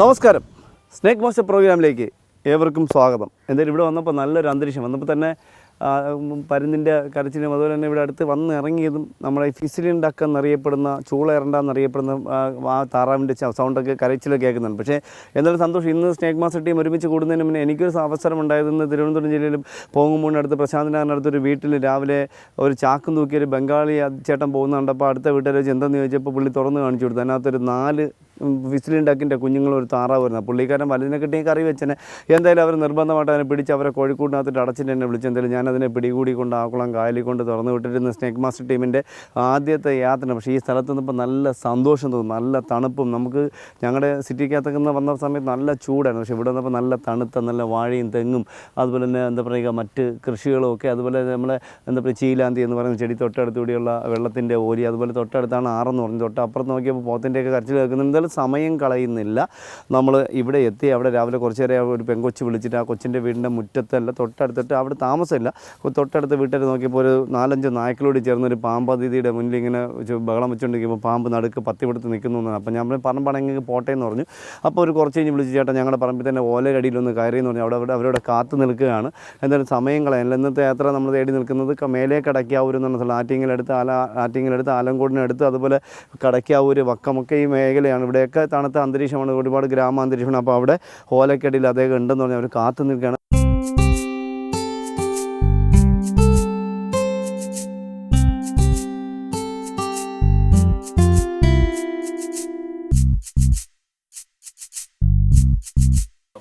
നമസ്കാരം. Snake master പ്രോഗ്രാമിലേക്ക് ഏവർക്കും സ്വാഗതം. എന്തായാലും ഇവിടെ വന്നപ്പോൾ നല്ലൊരു അന്തരീക്ഷം. വന്നപ്പോൾ തന്നെ പരുന്തിന്റെ കരച്ചിലും അതുപോലെ തന്നെ ഇവിടെ അടുത്ത് വന്ന് ഇറങ്ങിയതും നമ്മുടെ ഫിസിലിൻ ഡക്ക് എന്നറിയപ്പെടുന്ന ചൂളയറണ്ട എന്നറിയപ്പെടുന്ന ആ, താറാവിന്റെ സൗണ്ടൊക്കെ കരച്ചിലൊക്കെ കേൾക്കുന്നുണ്ട്. പക്ഷേ എന്തായാലും സന്തോഷം. ഇന്ന് സ്നേക് മാസ്റ്റർ ടീം ഒരുമിച്ച് കൂടുന്നതിന് മുന്നേ എനിക്കൊരു അവസരം ഉണ്ടായത് തിരുവനന്തപുരം ജില്ലയിലും പോങ്ങുമൂടിനടുത്ത് പ്രശാന്തിനടുത്തൊരു വീട്ടിൽ രാവിലെ ഒരു ചാക്കും തൂക്കിയ ഒരു ബംഗാളി ചേട്ടൻ പോകുന്ന കണ്ടപ്പോൾ അടുത്ത വീട്ടിൽ വെച്ച് എന്തെന്ന് ചോദിച്ചപ്പോൾ പുള്ളി തുറന്ന് കാണിച്ചു കൊടുത്തു. അതിനകത്തൊരു നാല് വിസിലിൻ ഡക്കിന്റെ കുഞ്ഞുങ്ങൾ ഒരു താറാവ് വരുന്നത് പുള്ളിക്കാരൻ വലുതിനെ കിട്ടിയ കറി വെച്ചനെ. എന്തായാലും അവർ നിർബന്ധമായിട്ട് അതിനെ പിടിച്ച് അവരെ കോഴിക്കോടിനകത്തിട്ട് അടച്ചിട്ട് എന്നെ വിളിച്ച് എന്തായാലും ഞാനതിനെ പിടികൂടി കൊണ്ട് ആക്കുളം കായലിൽ കൊണ്ട് തുറന്നു വിട്ടിരുന്ന സ്നേക്ക് മാസ്റ്റർ ടീമിന്റെ ആദ്യത്തെ യാത്ര പക്ഷേ ഈ സ്ഥലത്ത് നിന്നിപ്പോൾ നല്ല സന്തോഷം തോന്നും നല്ല തണുപ്പും. നമുക്ക് ഞങ്ങളുടെ സിറ്റിക്കകത്തൊക്കെ നിന്ന് വന്ന സമയത്ത് നല്ല ചൂടായിരുന്നു. പക്ഷേ ഇവിടെ വന്നപ്പോൾ നല്ല തണുത്ത നല്ല വാഴയും തെങ്ങും അതുപോലെ തന്നെ എന്താ പറയുക മറ്റ് കൃഷികളും ഒക്കെ അതുപോലെ നമ്മളെ എന്താ പറയുക ചീലാന്തി എന്ന് പറയുന്ന ചെടി തൊട്ടടുത്ത് കൂടിയുള്ള വെള്ളത്തിന്റെ ഓലി അതുപോലെ തൊട്ടടുത്താണ് ആറെന്ന് പറഞ്ഞു. തൊട്ടപ്പുറത്ത് നോക്കിയപ്പോൾ പോത്തിന്റെയൊക്കെ കരച്ചിൽ കേൾക്കുന്നത് എന്തായാലും സമയം കളയുന്നില്ല. നമ്മൾ ഇവിടെ എത്തി അവിടെ രാവിലെ കുറച്ച് നേരം ഒരു പെങ്കൊച്ച് വിളിച്ചിട്ട് ആ കൊച്ചിന്റെ വീടിന്റെ മുറ്റത്തല്ല തൊട്ടടുത്തിട്ട് അവിടെ താമസമില്ല. തൊട്ടടുത്ത് വീട്ടിൽ നോക്കിയപ്പോൾ ഒരു നാലഞ്ച് നായ്ക്കളോട് ചേർന്ന് ഒരു പാമ്പതിഥിയുടെ മുന്നിൽ ഇങ്ങനെ ബഹളം വെച്ചുകൊണ്ടിരിക്കുമ്പോൾ പാമ്പ് നടുക്ക് പത്തിവിടുത്ത് നിൽക്കുന്നു എന്ന് അപ്പോൾ ഞാൻ പറമ്പാണെങ്കിൽ പോട്ടെ എന്ന് പറഞ്ഞു. അപ്പോൾ ഒരു കുറച്ച് കഴിഞ്ഞ് വിളിച്ച് ചേട്ടാ ഞങ്ങളുടെ പറമ്പിൽ തന്നെ ഓലയുടെ അടിയിലൊന്ന് കയറി എന്ന് പറഞ്ഞു. അവിടെ അവിടെ അവരോട് കാത്തു നിൽക്കുകയാണ്. എന്തായാലും സമയം കളയാനില്ല. ഇന്നത്തെ യാത്ര നമ്മൾ തേടി നിൽക്കുന്നത് മേലെ കടക്കാവൂർ എന്ന് പറഞ്ഞ സ്ഥലം. ആറ്റിങ്ങലെടുത്ത് ആല ആറ്റിങ്ങലെടുത്ത് ആലങ്കോടിനടുത്ത് അതുപോലെ കടക്കാവൂർ വക്കമൊക്കെ ഈ മേഖലയാണ്. ഇവിടെയൊക്കെ തണുത്ത അന്തരീക്ഷമാണ്. ഒരുപാട് ഗ്രാമാന്തരീക്ഷമാണ്. അപ്പോൾ അവിടെ ഓലക്കടിയിൽ അദ്ദേഹം ഉണ്ടെന്ന് പറഞ്ഞാൽ അവർ കാത്തു നിൽക്കുകയാണ്.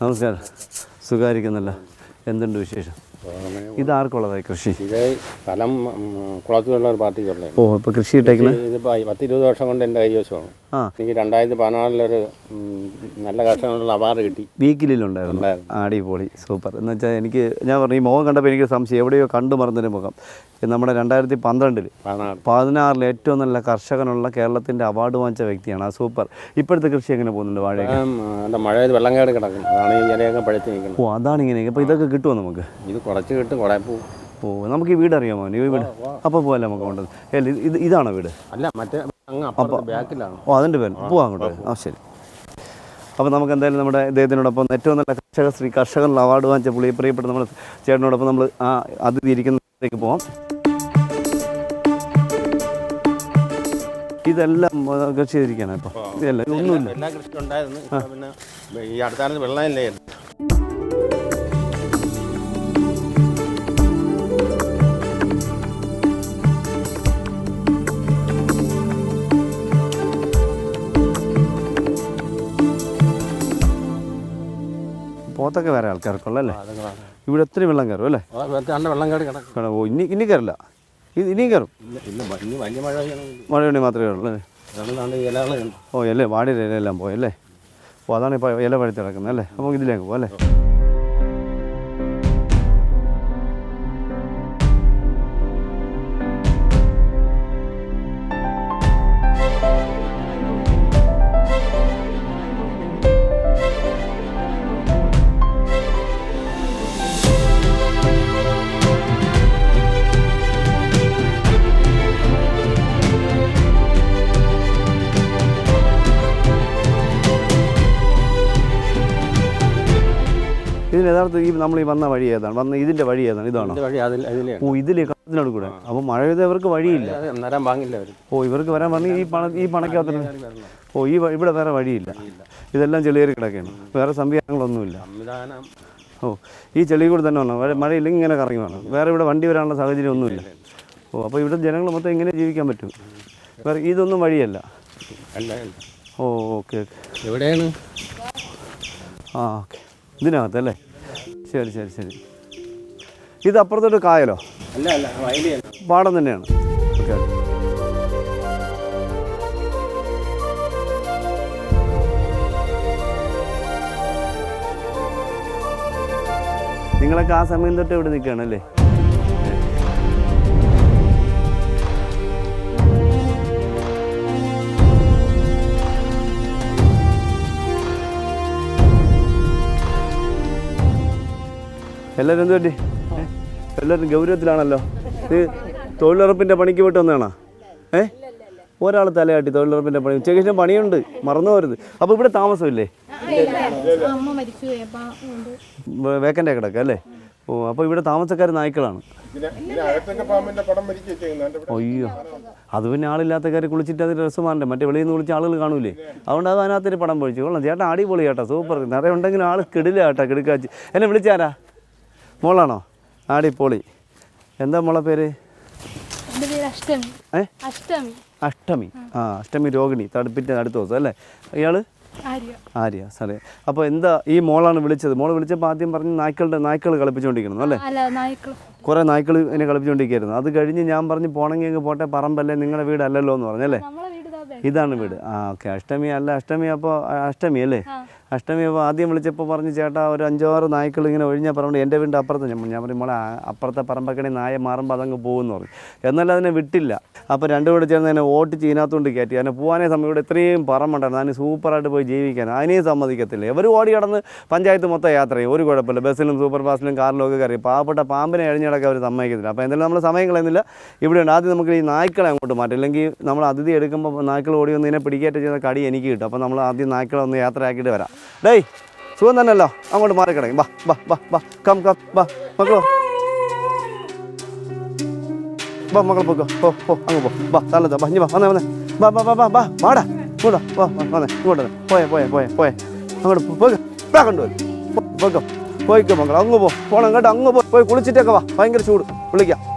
നമസ്കാരം. സുഖമായിരിക്കുന്നല്ലോ. എന്തുണ്ട് വിശേഷം? ഇത് ആർക്കുള്ളതായി കൃഷി? ഇത് സ്ഥലം കുളത്തിലുള്ള ഒരു പാർട്ടിക്കുള്ള ഓ ഇപ്പോൾ കൃഷി ഇട്ടേക്കുന്നത് ഇതിപ്പോൾ പത്ത് ഇരുപത് വർഷം കൊണ്ട് എന്റെ കൈവശമാണ്. ആ. എനിക്ക് രണ്ടായിരത്തി പതിനാലിലൊരു നല്ല കർഷകനുള്ള അവാർഡ് കിട്ടി. വീക്കിലുണ്ടായിരുന്നു ഉണ്ടായിരുന്നു. അടിപൊളി സൂപ്പർ. എന്ന് വെച്ചാൽ എനിക്ക് ഞാൻ പറഞ്ഞു ഈ മുഖം കണ്ടപ്പോൾ എനിക്ക് സംശയം എവിടെയോ കണ്ടു മറന്നൊരു മുഖം. നമ്മുടെ രണ്ടായിരത്തി പന്ത്രണ്ടിൽ പതിനാറ്. പതിനാറിൽ ഏറ്റവും നല്ല കർഷകനുള്ള കേരളത്തിന്റെ അവാർഡ് വാങ്ങിച്ച വ്യക്തിയാണ്. ആ സൂപ്പർ. ഇപ്പോഴത്തെ കൃഷി എങ്ങനെ പോകുന്നുണ്ട് വാഴ മഴ വെള്ളം കേട് കിടക്കുന്നു. അതാണ് ഈ ഇലയൊക്കെ പഴുത്ത് നിൽക്കുന്നത്. ഓ അതാണ് ഇങ്ങനെ അപ്പോൾ ഇതൊക്കെ കിട്ടുമോ നമുക്ക്? ഇത് കുറച്ച് കിട്ടും കുറെ പോകും. ഓ നമുക്ക് ഈ വീട് അറിയാമോ ഈ വീട് അപ്പോൾ പോകല്ലേ നമുക്ക് കൊണ്ടത് അല്ല ഇത് ഇത് ഇതാണോ വീട്? അല്ല മറ്റേ അങ്ങ് അപ്പുറത്ത് ബാക്കിലാണ്. ഓ അതിന്റെ പേര് പോവാം അങ്ങോട്ട്. ആ ശരി. അപ്പോൾ നമുക്ക് എന്തായാലും നമ്മുടെ ഇദ്ദേഹത്തിനോടൊപ്പം ഏറ്റവും നല്ല കർഷക ശ്രീ കർഷകൻ അവാർഡ് വാങ്ങിച്ച പുള്ളി പ്രിയപ്പെട്ട നമ്മുടെ ചേട്ടനോടൊപ്പം നമ്മൾ ആ അതിഥി ഇരിക്കുന്നതിലേക്ക് പോവാം. ഇതെല്ലാം കൃഷി ചെയ്തിരിക്കാനാണ് ഇപ്പോൾ ഇതെല്ലാം ഒന്നുമില്ല എല്ലാ കൃഷി ഉണ്ടായിരുന്നു. പിന്നെ ഈ അടുത്താലത്ത് വെള്ളമില്ലേ? പോത്തൊക്കെ വേറെ ആൾക്കാർക്കുള്ള അല്ലേ? ഇവിടെ ഒത്തിരി വെള്ളം കയറും അല്ലേ? വെള്ളം കിടക്കും. ഓ ഇനി ഇനി കയറില്ല. ഇത് ഇനിയും കയറും. മഴ വേണ്ടി മാത്രമേ ഉള്ളൂ അല്ലേ? ഓ അല്ലേ വാടിയുടെ ഇലയെല്ലാം പോയല്ലേ ഓ അതാണ് ഇപ്പോൾ ഇല പഴുത്ത് കിടക്കുന്നത് അല്ലേ? അപ്പോൾ ഇതിലേക്ക് പോകാം അല്ലേ? ഇതിന് യഥാർത്ഥ ഈ നമ്മൾ ഈ വന്ന വഴി ഏതാണ്? വന്ന ഇതിന്റെ വഴി ഏതാണ്? ഇതാണോ? വഴി അതിൽ ഓ ഇതിലെ കടത്തിനോട് കൂടെ. അപ്പൊ മഴ വഴിയില്ല. നേരം വാങ്ങില്ല അവർ ഓ ഇവർക്ക് വരാൻ പറഞ്ഞ് ഈ പണ ഈ പണക്കകത്ത് ഓ ഈ ഇവിടെ വേറെ വഴിയില്ല. ഇതെല്ലാം ചെളിയേറി കിടക്കുകയാണ്. വേറെ സംവിധാനങ്ങളൊന്നുമില്ല. സംവിധാനം ഓ ഈ ചെളി കൂടെ തന്നെ വന്നോ മഴ- മഴയില്ലെങ്കിൽ ഇങ്ങനെ കറങ്ങി വേണം വേറെ ഇവിടെ വണ്ടി വരാനുള്ള സാഹചര്യം ഒന്നുമില്ല. ഓ അപ്പോൾ ഇവിടെ ജനങ്ങൾ മൊത്തം ഇങ്ങനെ ജീവിക്കാൻ പറ്റും. വേറെ ഇതൊന്നും വഴിയല്ല. അല്ല അല്ല. ഓ ഓക്കെ ഓക്കെ. എവിടെയാണ്? ആ ഓക്കെ. ഇതിനകത്ത് അല്ലേ ശരി ശരി ശരി. ഇത് അപ്പുറത്തോട്ട് കായലോ? അല്ല അല്ല പാടം തന്നെയാണ്. ഓക്കെ. നിങ്ങളൊക്കെ ആ സമയം തൊട്ട് ഇവിടെ നിൽക്കുകയാണല്ലേ? എല്ലാവരും എന്ത് പറ്റി? എല്ലാവരും ഗൗരവത്തിലാണല്ലോ. ഇത് തൊഴിലുറപ്പിന്റെ പണിക്ക് പോയിട്ട് വന്നതാണോ? ഏ? ഒരാൾ തലയാട്ടി തൊഴിലുറപ്പിന്റെ പണി. ഉച്ചയ്ക്ക് ശേഷം പണിയുണ്ട്. മറന്നു പോരുത് അപ്പോൾ ഇവിടെ താമസമില്ലേ? വേക്കന്റെ കിടക്കുക അല്ലേ? ഓ അപ്പോൾ ഇവിടെ താമസക്കാർ നായ്ക്കളാണ്. അയ്യോ. അത് പിന്നെ ആളില്ലാത്ത കാര്യം കുളിച്ചിട്ട് അത് രസമാണ്ടേ മറ്റേ വെളിയിൽ നിന്ന് കുളിച്ച് ആളുകൾ കാണൂലേ? അതുകൊണ്ട് അത് അതിനകത്തൊരു പടം പൊഴിച്ചു. കൊള്ളാം. ചേട്ടാ അടിപൊളി ചേട്ടാ സൂപ്പർ. നിറയെ ആൾ കിടില കിടുക്കാച്ചി. എന്നെ വിളിച്ചാരാ? മോളാണോ? ആടി പോളി. എന്താ മോളെ പേര്? അഷ്ടമി. ഏ? അഷ്ടമി. അഷ്ടമി. ആ. അഷ്ടമി രോഹിണി. തടുപ്പിന്റെ അടുത്ത ദിവസം അല്ലേ? ഇയാൾ ആര്യ. സാറേ. അപ്പോൾ എന്താ ഈ മോളാണ് വിളിച്ചത്? മോൾ വിളിച്ചപ്പോൾ ആദ്യം പറഞ്ഞ് നായ്ക്കളുടെ നായ്ക്കൾ കളിപ്പിച്ചോണ്ടിരിക്കണം അല്ലേ? കുറേ നായ്ക്കൾ എന്നെ കളിപ്പിച്ചുകൊണ്ടിരിക്കുകയായിരുന്നു അത് കഴിഞ്ഞ് ഞാൻ പറഞ്ഞ് പോണെങ്കിൽ അങ്ങ് പോട്ടെ പറമ്പല്ലേ നിങ്ങളുടെ വീടല്ലല്ലോ എന്ന് പറഞ്ഞല്ലേ വീട് ഇതാണ് വീട്. ആ ഓക്കെ. അഷ്ടമി അല്ല അഷ്ടമി അപ്പോൾ അഷ്ടമി അല്ലേ? അഷ്ടമി ആദ്യം വിളിച്ചപ്പോൾ പറഞ്ഞ് ചേട്ടാ ഒരു അഞ്ചാറ് നായ്ക്കൾ ഇങ്ങനെ ഒഴിഞ്ഞ പറഞ്ഞു എന്റെ വീടിന്റെ അപ്പുറത്ത് ഞാൻ ഞാൻ പറയും മോളെ അപ്പുറത്തെ പറമ്പക്കണി നായ മാറുമ്പോൾ അതങ്ങ് പോകുമെന്ന് പറഞ്ഞു. എന്നാൽ അതിനെ വിട്ടില്ല. അപ്പോൾ രണ്ടു കൂടെ ചേർന്ന് എന്നെ ഓട്ട് ചീനകത്തോണ്ട് കയറ്റി. അതിനെ പോകാനേ സമയം ഇവിടെ ഇത്രയും പറമ്പുണ്ടായിരുന്നു. അതിന് സൂപ്പറായിട്ട് പോയി ജീവിക്കാൻ. അതിനെയും സമ്മതിക്കത്തില്ല. ഇവർ ഓടി കടന്ന് പഞ്ചായത്ത് മൊത്തം യാത്ര ചെയ്യും. ഒരു കുഴപ്പമില്ല. ബസ്സിലും സൂപ്പർ ഫാസ്റ്റിലും കാറിലും ഒക്കെ കയറി. പാവപ്പെട്ട പാമ്പിനെ എഴിഞ്ഞടക്കാൻ അവർ സമ്മതിക്കത്തില്ല. അപ്പോൾ എന്തായാലും നമ്മൾ സമയം കളയുന്നില്ല. ഇവിടെ ഉണ്ട് ആദ്യം നമുക്ക് ഈ നായ്ക്കളെ അങ്ങോട്ട് മാറ്റും. അല്ലെങ്കിൽ നമ്മൾ അതിഥി എടുക്കുമ്പോൾ നായ്ക്കൾ ഓടി വന്ന് ഇതിനെ പിടിക്കേറ്റ ചെയ്യുന്ന കടി എനിക്ക് കിട്ടും. അപ്പോൾ നമ്മൾ ആദ്യം നായ്ക്കളെ ഒന്ന് യാത്രയാക്കിയിട്ട് വരാം. ഡേയ് സുഖം തന്നെയല്ലോ. അങ്ങോട്ട് മാറി കിടക്കും. ബാ ബാ ബാ ബാ കം കം ബാ മക്കളോ. ബാ മക്കൾ പോക്കോ. പോ പോ അങ്ങ് പോ. ബാ തള്ളത്താ ബാ ഇനി ബാ വന്നേ വന്നേ. ബാ ബാ ബാ ബാ ബാ വാടാ കൂടാ വാ വന്നേ ഇങ്ങോട്ട് വന്നേ പോയേ പോയേ പോയേ പോയെ. അങ്ങോട്ട് പോ, പോകെ ബാ കൊണ്ടുവരും പോയിക്കോ മക്കൾ അങ്ങ് പോ. പോണം കേട്ടോ. അങ്ങ് പോയി കുളിച്ചിട്ടൊക്കെ വാ. ഭയങ്കര ചൂട്. വിളിക്കാം.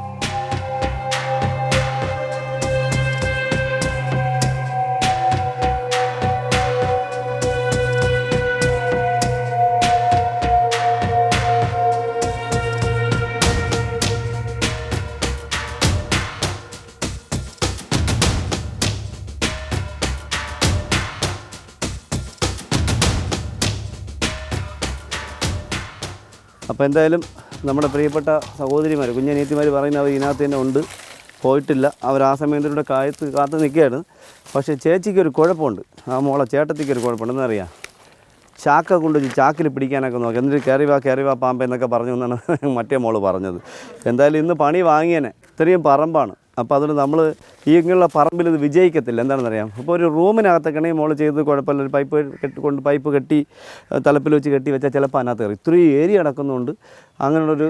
അപ്പോൾ എന്തായാലും നമ്മുടെ പ്രിയപ്പെട്ട സഹോദരിമാർ കുഞ്ഞനീത്തിമാർ പറയുന്ന അവർ ഇതിനകത്ത് തന്നെ ഉണ്ട്. പോയിട്ടില്ല. അവർ ആ സമയത്തിലൂടെ കാത്ത് കാത്ത് നിൽക്കുകയാണ്. പക്ഷേ ചേച്ചിക്ക് ഒരു കുഴപ്പമുണ്ട്. ആ മോളെ ചേട്ടത്തിക്ക് ഒരു കുഴപ്പമുണ്ട്. എന്നറിയാം ചാക്ക കൊണ്ട് ചാക്കിൽ പിടിക്കാനൊക്കെ നോക്കി. എന്നിട്ട് കയറി വാ കയറി വാ പാമ്പ എന്നൊക്കെ പറഞ്ഞു എന്നാണ് മറ്റേ മോൾ പറഞ്ഞത്. എന്തായാലും ഇന്ന് പണി വാങ്ങിയനെ. ഇത്രയും പറമ്പാണ്. അപ്പോൾ അതുകൊണ്ട് നമ്മൾ ഈ ഇങ്ങനെയുള്ള പറമ്പിൽ ഇത് വിജയിക്കത്തില്ല. എന്താണെന്നറിയാം അപ്പോൾ ഒരു റൂമിനകത്തൊക്കെ മോൾ ചെയ്ത് കുഴപ്പമില്ല. ഒരു പൈപ്പ് കെട്ടി കൊണ്ട് പൈപ്പ് കെട്ടി തലപ്പിൽ വെച്ച് കെട്ടി വെച്ചാൽ ചിലപ്പോൾ അതിനകത്ത് കയറി. ഇത്രയും ഏരിയ അടക്കുന്നതുകൊണ്ട് അങ്ങനെയുള്ളൊരു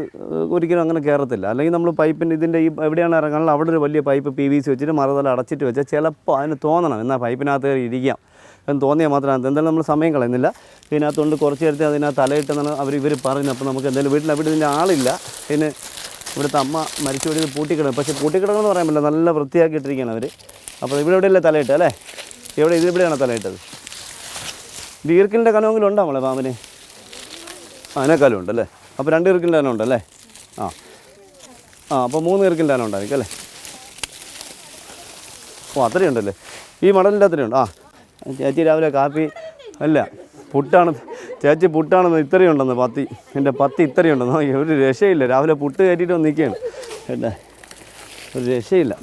ഒരിക്കലും അങ്ങനെ കയറത്തില്ല. അല്ലെങ്കിൽ നമ്മൾ പൈപ്പിന്റെ ഇതിന്റെ ഈ എവിടെയാണ് ഇറങ്ങാനുള്ള അവിടെ ഒരു വലിയ പൈപ്പ് പി വി സി വെച്ചിട്ട് മറുതല അടച്ചിട്ട് വെച്ചാൽ ചിലപ്പോൾ അതിന് തോന്നണം. എന്നാൽ പൈപ്പിനകത്ത് കയറി ഇരിക്കാം. എന്ന് തോന്നിയാൽ മാത്രമാണ് എന്തായാലും നമ്മൾ സമയം കളയുന്നില്ല. ഇതിനകത്തുകൊണ്ട് കുറച്ച് നേരത്തെ അതിനകത്ത് തലയിട്ടെന്നാണ് അവർ ഇവർ പറയുന്നത്. അപ്പോൾ നമുക്ക് എന്തായാലും വീട്ടിൽ അവിടെ ഇതിന്റെ ആളില്ല. ഇതിന് ഇവിടുത്തെ അമ്മ മരിച്ചു പോയി പൂട്ടിക്കിടക്കും പക്ഷേ പൂട്ടിക്കിടക്കണമെന്ന് പറയാൻ പറ്റില്ല. നല്ല വൃത്തിയാക്കി ഇട്ടിരിക്കുകയാണ് അവർ അപ്പോൾ ഇവിടെ എവിടെയല്ലേ തലയിട്ട് അല്ലേ? എവിടെ ഇത് ഇവിടെയാണ് തലയിട്ടത്? ദീർഘിന്റെ കനമെങ്കിലും ഉണ്ടോ നമ്മളെ പാമ്പിന്? ആ അതിനേക്കാളും ഉണ്ടല്ലേ അപ്പോൾ രണ്ട് ഈർക്കിലിന്റെ കനം ഉണ്ടല്ലേ ആ. ആ അപ്പോൾ മൂന്ന് ഈർക്കിലിന്റെ കനം ഉണ്ടായിരിക്കും അല്ലേ? ഓ അത്രയും ഉണ്ടല്ലേ? ഈ മടലിന്റെ അത്രയും ഉണ്ട്. ആ. ചേച്ചി രാവിലെ കാപ്പി അല്ല പുട്ടാണ്. ചേച്ചി പുട്ടാണെന്ന് ഇത്രയും ഉണ്ടെന്ന് പത്തി. എന്റെ പത്തി ഇത്രയും ഉണ്ടെന്ന്. ഒരു രക്ഷയില്ല. രാവിലെ പുട്ട് കയറ്റിയിട്ട് വന്ന് നിൽക്കുകയാണ്. എന്നാ ഒരു രക്ഷയില്ല.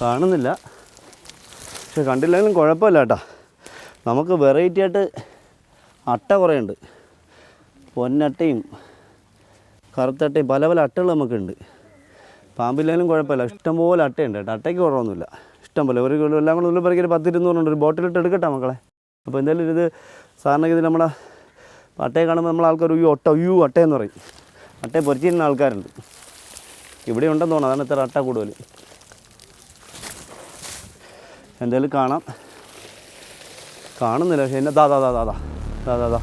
കാണുന്നില്ല. പക്ഷെ കണ്ടില്ലെങ്കിലും കുഴപ്പമില്ല കേട്ടോ നമുക്ക് വെറൈറ്റി ആയിട്ട് അട്ട കുറേയുണ്ട്. പൊന്നട്ടയും കറുത്തട്ടയും പല പല അട്ടകൾ നമുക്കുണ്ട്. പാമ്പില്ലെങ്കിലും കുഴപ്പമില്ല. ഇഷ്ടംപോലെ അട്ടയുണ്ട് കേട്ടോ. അട്ടയ്ക്ക് കുറവൊന്നുമില്ല. ഇഷ്ടംപോലെ ഒരു കിലോ എല്ലാം കൂടെ ഉള്ളിൽ പറക്കി ഒരു പത്തിരുന്നൂറുണ്ട് ഒരു ബോട്ടിലിട്ട് എടുക്കട്ടെ മക്കളെ. അപ്പോൾ എന്തായാലും ഇത് ഇത് നമ്മുടെ അട്ടയെ കാണുമ്പോൾ നമ്മൾ ആൾക്കാർ അയ്യോ ഒട്ട അയ്യോ അട്ടയെന്ന് പറയും. അട്ടയെ പൊരിച്ചിരുന്ന ആൾക്കാരുണ്ട്. ഇവിടെ ഉണ്ടെന്ന് തോന്നുന്നു. അതാണ് ഇത്ര അട്ട കൂടുതൽ. എന്തായാലും കാണാം. കാണുന്നില്ല പക്ഷേ എന്നെ ദാ ദാ ദാ ദാ ദാ ദാ ദാ ദാ.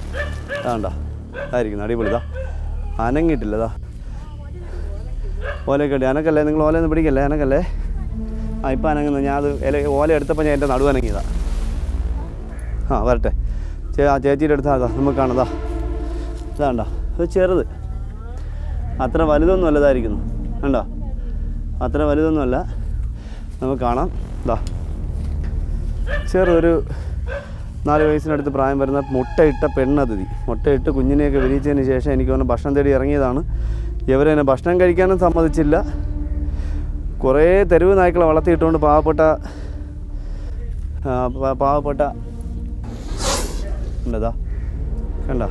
ദാണ്ട ആയിരിക്കുന്നു അടിപൊളി ദാ. അനങ്ങിയിട്ടില്ല ദാ. ഓലയൊക്കെ ഉണ്ട്. അനക്കല്ലേ? നിങ്ങൾ ഓലയൊന്നും പിടിക്കല്ലേ? അനക്കല്ലേ? ആ ഇപ്പം അനങ്ങുന്നു. ഞാൻ അത് ഇല ഓല എടുത്തപ്പോൾ ഞാൻ എന്റെ നടുവ് അനങ്ങിയതാ. ആ വരട്ടെ. ചേ ആ ചേച്ചിയുടെ അടുത്ത് അതാ നമുക്ക് കാണാം ദാ. ഇതാണ്ടോ ഇത് ചെറുത്. അത്ര വലുതൊന്നും അല്ലതായിരിക്കുന്നു കണ്ടോ? അത്ര വലുതൊന്നുമല്ല. നമുക്ക് കാണാം. ഇതാ ചെറുതൊരു നാല് വയസ്സിനടുത്ത് പ്രായം വരുന്ന മുട്ടയിട്ട പെണ്ണതിഥി. മുട്ടയിട്ട് കുഞ്ഞിനെയൊക്കെ വിരിയിച്ചതിന് ശേഷം എനിക്ക് തോന്നുന്നു ഭക്ഷണം തേടി ഇറങ്ങിയതാണ്. ഇവരെന്നെ ഭക്ഷണം കഴിക്കാനും സമ്മതിച്ചില്ല. കുറേ തെരുവ് നായ്ക്കളെ വളർത്തിയിട്ടുകൊണ്ട് പാവപ്പെട്ട പാവപ്പെട്ട ഉണ്ടതാ കണ്ട?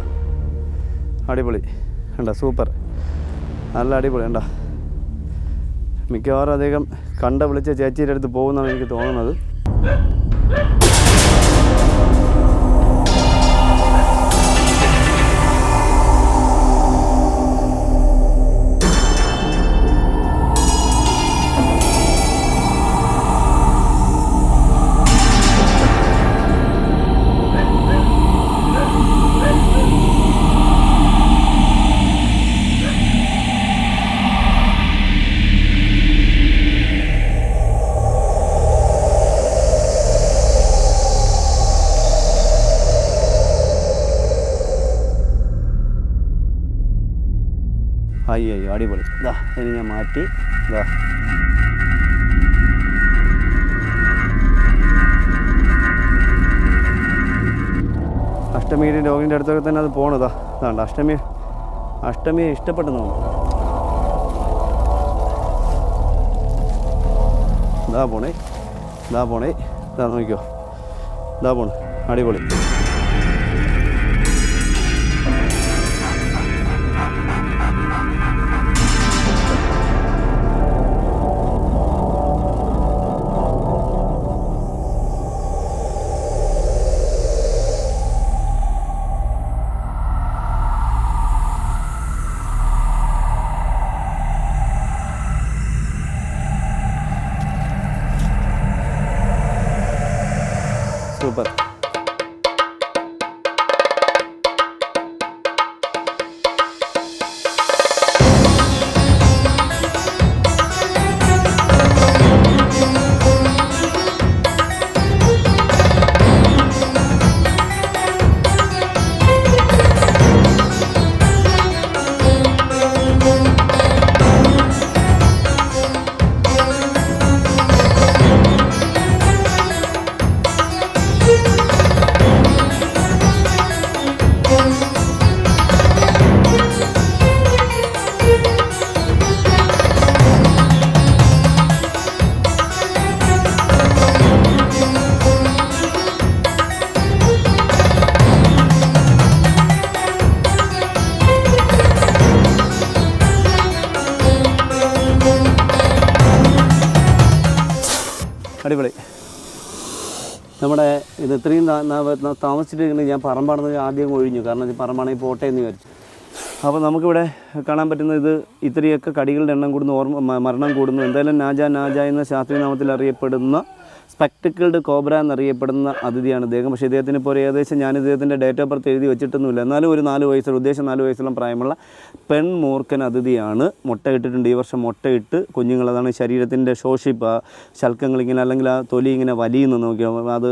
അടിപൊളി. കണ്ട? സൂപ്പർ. നല്ല അടിപൊളി. കണ്ട? മിക്കവാറും അദ്ദേഹം കണ്ട വിളിച്ച ചേച്ചിയുടെ അടുത്ത് പോകുന്നതാണ് എനിക്ക് തോന്നുന്നത്. Ah! അയ്യോ അയ്യോ അടിപൊളി. ഇതാ ഇനി ഞാൻ മാറ്റി ഇതാ അഷ്ടമിയുടെ രോഗിന്റെ അടുത്തൊക്കെ തന്നെ അത് പോണതാ ഇതാണ്ട് അഷ്ടമി അഷ്ടമിയെ ഇഷ്ടപ്പെട്ടെന്ന് തോന്നുന്നു. ഇതാ പോണേ ഇതാ പോണേ. ഇതാ നോക്കിയോ ഇതാ പോണ് അടിപൊളി. ഇത് താമസിച്ചിട്ട് താ- നാ- നാ- ഞാൻ പറമ്പാണെന്ന് ആദ്യം ഒഴിഞ്ഞു. കാരണം പറമ്പാണെങ്കിൽ പോട്ടെ എന്ന് വിചാരിച്ചു. അപ്പോൾ നമുക്കിവിടെ കാണാൻ പറ്റുന്ന ഇത് ഇത്രയൊക്കെ കടികളുടെ എണ്ണം കൂടുന്നു ഓർമ്മ മരണം കൂടുന്നു. എന്തായാലും നാജ നാജ എന്ന ശാസ്ത്രീയ നാമത്തിൽ അറിയപ്പെടുന്ന സ്പെക്ടിക്കിൾഡ് കോബ്ര എന്നറിയപ്പെടുന്ന അതിഥിയാണ് ഇദ്ദേഹം. പക്ഷേ ഇദ്ദേഹത്തിന് ഇപ്പോൾ ഏകദേശം ഞാൻ ഇദ്ദേഹത്തിന്റെ ഡേറ്റ് ഓഫ് ബർത്ത് എഴുതി വെച്ചിട്ടൊന്നുമില്ല. എന്നാലും ഒരു നാല് വയസ്സുള്ള ഉദ്ദേശം നാല് വയസ്സുള്ള പ്രായമുള്ള പെൺ മൂർഖൻ അതിഥിയാണ് മുട്ടയിട്ടിട്ടുണ്ട് ഈ വർഷം മുട്ടയിട്ട് കുഞ്ഞുങ്ങൾ അതാണ് ശരീരത്തിന്റെ ശോഷിപ്പ്. ശൽക്കങ്ങൾ ഇങ്ങനെ അല്ലെങ്കിൽ ആ തൊലി ഇങ്ങനെ വലിയെന്ന് നോക്കിയോ അത്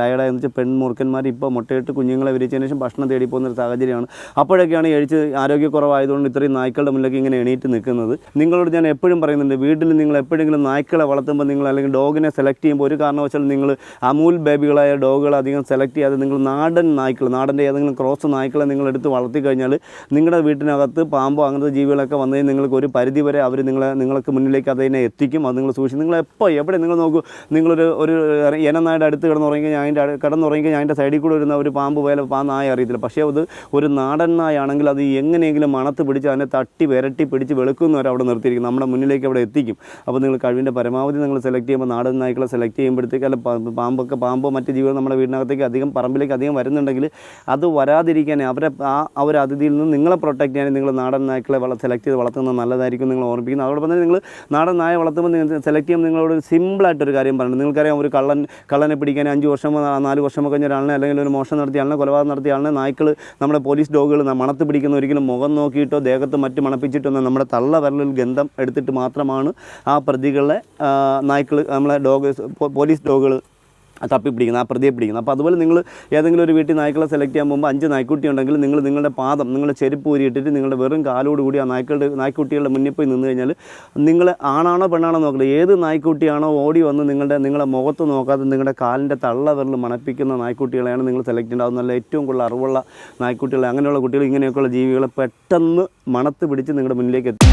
ടയർഡായെന്ന് വെച്ചാൽ പെൺ മൂർഖന്മാർ ഇപ്പോൾ മുട്ടയിട്ട് കുഞ്ഞുങ്ങളെ വിരിച്ചതിന് ശേഷം ഭക്ഷണം തേടി പോകുന്ന ഒരു സാഹചര്യമാണ്. അപ്പോഴൊക്കെയാണ് എഴിച്ച് ആരോഗ്യക്കുറവായതുകൊണ്ട് ഇത്രയും നായ്ക്കളുടെ മുന്നിലേക്ക് ഇങ്ങനെ എണീറ്റ് നിൽക്കുന്നത്. നിങ്ങളോട് ഞാൻ എപ്പോഴും പറയുന്നുണ്ട് വീട്ടിൽ നിങ്ങൾ എപ്പോഴെങ്കിലും നായ്ക്കളെ വളർത്തുമ്പോൾ നിങ്ങൾ അല്ലെങ്കിൽ ഡോഗിനെ സെലക്ട് ചെയ്യുമ്പോൾ ഒരു കാരണവശാലും നിങ്ങൾ അമൂൽ ബേബികളായ ഡോഗുകൾ അധികം സെലക്ട് ചെയ്യാതെ നിങ്ങൾ നാടൻ നായ്ക്കൾ നാടന്റെ ഏതെങ്കിലും ക്രോസ് നായ്ക്കളെ നിങ്ങൾ എടുത്ത് വളർത്തി കഴിഞ്ഞാൽ നിങ്ങളുടെ വീട്ടിനകത്ത് പാമ്പോ അങ്ങനത്തെ ജീവികളൊക്കെ വന്നു നിങ്ങൾക്ക് ഒരു പരിധി വരെ അവർ നിങ്ങളെ നിങ്ങൾക്ക് മുന്നിലേക്ക് അതിനെ എത്തിക്കും അത് നിങ്ങൾ സൂക്ഷിക്കും. നിങ്ങൾ എപ്പോൾ എവിടെ നിങ്ങൾ നോക്കൂ നിങ്ങളൊരു ഒരു ഇനനായുടെ അടുത്ത് കിടന്നുറങ്ങി ഞാൻ അതിന്റെ കിടന്നുറങ്ങി ഞാൻ അതിന്റെ സൈഡിൽ കൂടെ വരുന്ന ഒരു പാമ്പ് പോലെ പാ നായ അറിയത്തില്ല. പക്ഷേ അത് ഒരു നാടൻ നായാണെങ്കിൽ അത് എങ്ങനെയെങ്കിലും മണത്ത് പിടിച്ച് അതിനെ തട്ടി വിരട്ടി പിടിച്ച് വെളുക്കുന്നവരെ അവിടെ നിർത്തിയിരിക്കും. നമ്മുടെ മുന്നിലേക്ക് അവിടെ എത്തിക്കും. അപ്പോൾ നിങ്ങൾ കഴിവിന്റെ പരമാവധി നിങ്ങൾ സെലക്ട് ചെയ്യുമ്പോൾ നാടൻ നായ്ക്കളെ സെലക്ട് ചെയ്യുമ്പോഴത്തേക്ക് അല്ല പാമ്പൊക്കെ പാമ്പോ മറ്റ് ജീവികൾ നമ്മുടെ വീടിനകത്തേക്ക് അധികം പറമ്പിലേക്ക് അധികം വരുന്നുണ്ടെങ്കിൽ അത് വരാതിരിക്കാൻ അവരെ ആ ഒരു അതിഥിയിൽ നിന്ന് നിങ്ങളെ പ്രൊട്ടക്റ്റ് ചെയ്യാൻ നിങ്ങൾ നാടൻ നായ്ക്കളെ വള സെലക്ട് ചെയ്ത് വളർത്തുന്നത് നല്ലതായിരിക്കും നിങ്ങൾ ഓർമ്മിക്കുന്നത് അതോടൊപ്പം തന്നെ നിങ്ങൾ നാടൻ നായ വളർത്തുമ്പോൾ നിങ്ങൾ സെലക്ട് ചെയ്യുമ്പോൾ നിങ്ങളോട് സിമ്പിളായിട്ടൊരു കാര്യം പറയുന്നത് നിങ്ങൾക്കറിയാം ഒരു കള്ളൻ കള്ളനെ പിടിക്കാൻ അഞ്ച് വർഷം നാല് വർഷം കഴിഞ്ഞ ഒരാളിനെ അല്ലെങ്കിൽ ഒരു മോഷണം നടത്തിയ ആളിനെ കൊലപാതകം നടത്തിയ ആളിനെ നായ്ക്കൾ നമ്മുടെ പോലീസ് ഡോഗുകൾ മണത്ത് പിടിക്കുന്ന ഒരിക്കലും മുഖം നോക്കിയിട്ടോ ദേഹത്ത് മറ്റ് മണപ്പിച്ചിട്ടൊന്നും നമ്മുടെ തള്ള വിരലിൽ ഗന്ധം എടുത്തിട്ട് മാത്രമാണ് ആ പ്രതികളെ നായ്ക്കൾ നമ്മളെ ഡോഗ് പോലീസ് ഡോഗുകൾ തപ്പി പിടിക്കുന്നത് ആ പ്രതിയെ പിടിക്കുന്നത്. അപ്പോൾ അതുപോലെ നിങ്ങൾ ഏതെങ്കിലും ഒരു വീട്ടിൽ നായ്ക്കളെ സെലക്ട് ചെയ്യാൻ പോകുമ്പോൾ അഞ്ച് നായ്ക്കുട്ടി ഉണ്ടെങ്കിൽ നിങ്ങൾ നിങ്ങളുടെ പാദം നിങ്ങളുടെ ചെരുപ്പ് ഊരിയിട്ടിട്ട് നിങ്ങളുടെ വെറും കാലോട് കൂടി ആ നായ്ക്കളുടെ നായ്ക്കുട്ടികളുടെ മുന്നിൽ പോയി നിന്ന് കഴിഞ്ഞാൽ നിങ്ങൾ ആണാണോ പെണ്ണാണോ നോക്കില്ല ഏത് നായ്ക്കുട്ടിയാണോ ഓടി വന്ന് നിങ്ങളുടെ നിങ്ങളുടെ മുഖത്ത് നോക്കാതെ നിങ്ങളുടെ കാലിന്റെ തള്ള വിരൽ മണപ്പിക്കുന്ന നായ്ക്കുട്ടികളെയാണ് നിങ്ങൾ സെലക്ട് ചെയ്യേണ്ടത്. നല്ല ഏറ്റവും കൂടുതൽ അറിവുള്ള നായ്ക്കുട്ടികൾ അങ്ങനെയുള്ള കുട്ടികൾ ഇങ്ങനെയൊക്കെയുള്ള ജീവികളെ പെട്ടെന്ന് മണത്ത് പിടിച്ച് നിങ്ങളുടെ മുന്നിലേക്ക് എത്തും.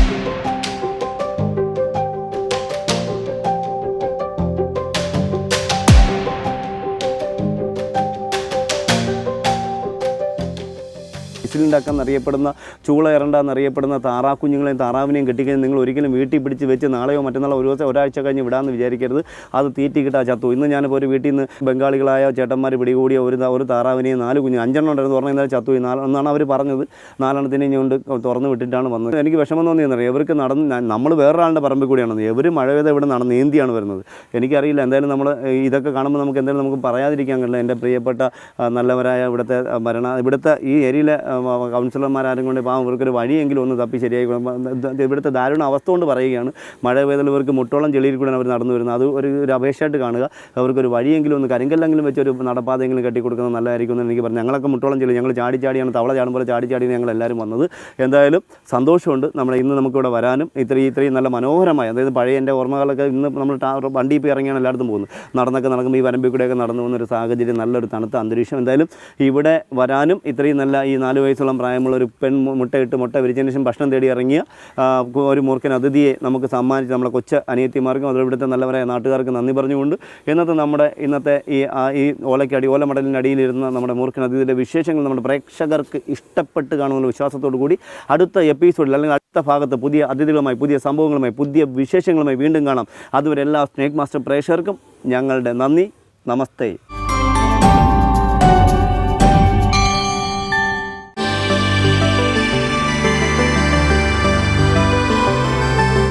വിസിലുണ്ടാക്കാൻ എന്നറിയപ്പെടുന്ന ചൂള ഇറണ്ട എന്നറിയപ്പെടുന്ന താറാ കുഞ്ഞുങ്ങളെയും താറാവിനെയും കെട്ടിക്കഴിഞ്ഞ് നിങ്ങൾ ഒരിക്കലും വീട്ടിൽ പിടിച്ച് വെച്ച് നാളെയോ മറ്റന്നാളോ ഒരു ദിവസം ഒരാഴ്ച കഴിഞ്ഞ് വിടാമെന്ന് വിചാരിക്കരുത്. അത് തീറ്റി കിട്ടാ ചത്തു. ഇന്ന് ഞാനിപ്പോൾ ഒരു വീട്ടിൽ നിന്ന് ബംഗാളികളായ ചേട്ടന്മാർ പിടികൂടിയ ഒരു ഒരു താറാവിനെയും നാല് കുഞ്ഞ് അഞ്ചെണ്ണം ഉണ്ടായിരുന്നു. പറഞ്ഞു കഴിഞ്ഞാൽ ചത്തു നാല് എന്നാണ് അവർ പറഞ്ഞത്. നാലെണ്ണത്തിനെയും കൊണ്ട് തുറന്ന് വിട്ടിട്ടാണ് വന്നത്. എനിക്ക് വിഷമം തോന്നിയെന്നറിയാം ഇവർക്ക് നടന്ന് നമ്മൾ വേറൊരാളുടെ പറമ്പിൽ കൂടിയാണ് ഇവർ മഴ പെയ്ത ഇവിടെ നടന്ന് നീന്തിയാണ് വരുന്നത്. എനിക്കറിയില്ല. എന്തായാലും നമ്മൾ ഇതൊക്കെ കാണുമ്പോൾ നമുക്ക് എന്തായാലും നമുക്ക് പറയാതിരിക്കാൻ കഴിയില്ല. എന്റെ പ്രിയപ്പെട്ട നല്ലവരായ ഇവിടുത്തെ ഭരണ ഇവിടുത്തെ ഈ ഏരിയയിലെ ആ, കൗൺസിലർമാരും കൊണ്ട് പാവം ഇവർക്കൊരു വഴിയെങ്കിലും ഒന്ന് തപ്പി ശരിയായി ഇവിടുത്തെ ദാരുണ അവസ്ഥ കൊണ്ട് പറയുകയാണ്. മഴ പെയ്താൽ ഇവർക്ക് മുട്ടോളം ചെളിയിൽ കൂടെ അവർ നടന്നു വരുന്നത്. അത് ഒരു ഒരു അപേക്ഷയായിട്ട് കാണുക. അവർക്കൊരു വഴിയെങ്കിലും ഒന്ന് കരിങ്കല്ലെങ്കിലും വെച്ച് ഒരു നടപ്പാതെങ്കിലും കെട്ടി കൊടുക്കുന്നത് നല്ലതായിരിക്കും എന്ന് എനിക്ക് പറഞ്ഞു ഞങ്ങളൊക്കെ മുട്ടോളം ചെളി ഞങ്ങൾ ചാടി ചാടിയാണ് തവള ചാടും പോലെ ചാടി ചാടിയാണ് ഞങ്ങൾ എല്ലാവരും വന്നത്. എന്തായാലും സന്തോഷമുണ്ട് നമ്മുടെ ഇന്ന് നമുക്കിവിടെ വരാനും. ഇത്രയും ഇത്രയും നല്ല മനോഹരമായ അതായത് പഴയ എന്റെ ഓർമ്മകളൊക്കെ ഇന്ന് നമ്മൾ വണ്ടി ഇപ്പോൾ ഇറങ്ങിയാണ് എല്ലായിടത്തും പോകുന്നത്. നടന്നൊക്കെ നടക്കുമ്പോൾ ഈ വരമ്പിൽ കൂടെയൊക്കെ നടന്നു പോകുന്ന ഒരു സാഹചര്യം നല്ലൊരു തണുത്ത അന്തരീക്ഷം. എന്തായാലും ഇവിടെ വരാനും ഇത്രയും നല്ല ഈ നാല് വയസ്സോളം പ്രായമുള്ള ഒരു പെൺ മുട്ടയിട്ട് മുട്ട വിരിച്ചതിന് ശേഷം ഭക്ഷണം തേടി ഇറങ്ങിയ ഒരു മൂർഖൻ അതിഥിയെ നമുക്ക് സമ്മാനിച്ച് നമ്മുടെ കൊച്ച അനിയത്തിമാർക്കും അതുപോലെ ഇവിടുത്തെ നല്ലവരായ നാട്ടുകാർക്ക് നന്ദി പറഞ്ഞുകൊണ്ട് ഇന്നത്തെ നമ്മുടെ ഇന്നത്തെ ഈ ഈ ഓലക്കടി ഓലമടലിന്റെ അടിയിലിരുന്ന നമ്മുടെ മൂർഖൻ അതിഥിയുടെ വിശേഷങ്ങൾ നമ്മുടെ പ്രേക്ഷകർക്ക് ഇഷ്ടപ്പെട്ട് കാണുമെന്ന വിശ്വാസത്തോടു കൂടി അടുത്ത എപ്പിസോഡിൽ അല്ലെങ്കിൽ അടുത്ത ഭാഗത്ത് പുതിയ അതിഥികളുമായി പുതിയ സംഭവങ്ങളുമായി പുതിയ വിശേഷങ്ങളുമായി വീണ്ടും കാണാം. അതുവരെ എല്ലാ സ്നേക് മാസ്റ്റർ പ്രേക്ഷകർക്കും ഞങ്ങളുടെ നന്ദി. നമസ്തേ.